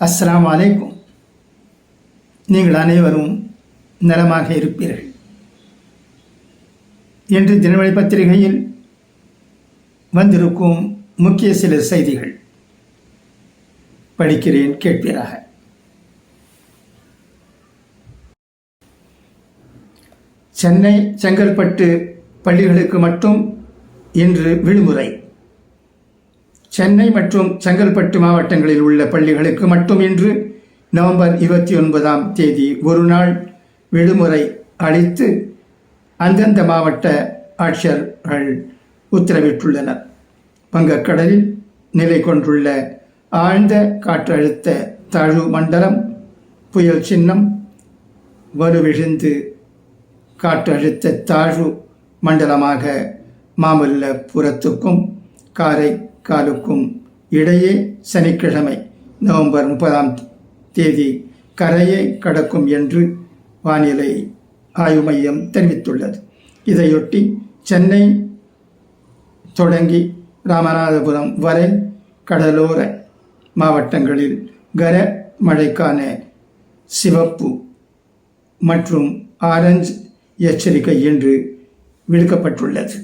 அஸ்லாம் அலைக்கும். நீங்கள் அனைவரும் நலமாக இருப்பீர்கள். இன்று தினமணி பத்திரிகையில் வந்திருக்கும் முக்கிய சில செய்திகள். படிக்கிறேன் கேட்பீராக. சென்னை செங்கல்பட்டு பள்ளிகளுக்கு மட்டும் இன்று விடுமுறை. சென்னை மற்றும் செங்கல்பட்டு மாவட்டங்களில் உள்ள பள்ளிகளுக்கு மட்டும் இன்று நவம்பர் இருபத்தி ஒன்பதாம் தேதி ஒரு நாள் விடுமுறை அளித்து அந்தந்த மாவட்ட ஆட்சியர்கள் உத்தரவிட்டுள்ளனர். வங்கக்கடலில் நிலை கொண்டுள்ள ஆழ்ந்த காற்றழுத்த தாழ்வு மண்டலம் புயல் சின்னம் வலுவிழுந்து காற்றழுத்த தாழ்வு மண்டலமாக மாமல்லபுரத்துக்கும் காரை காலுக்கும் இடையே சனிக்கிழமை நவம்பர் முப்பதாம் தேதி கரையை கடக்கும் என்று வானிலை ஆய்வு மையம் தெரிவித்துள்ளது. இதையொட்டி சென்னை தொடங்கி ராமநாதபுரம் வரை கடலோர மாவட்டங்களில் கர மழைக்கான சிவப்பு மற்றும் ஆரஞ்சு எச்சரிக்கை என்று விடுக்கப்பட்டுள்ளது.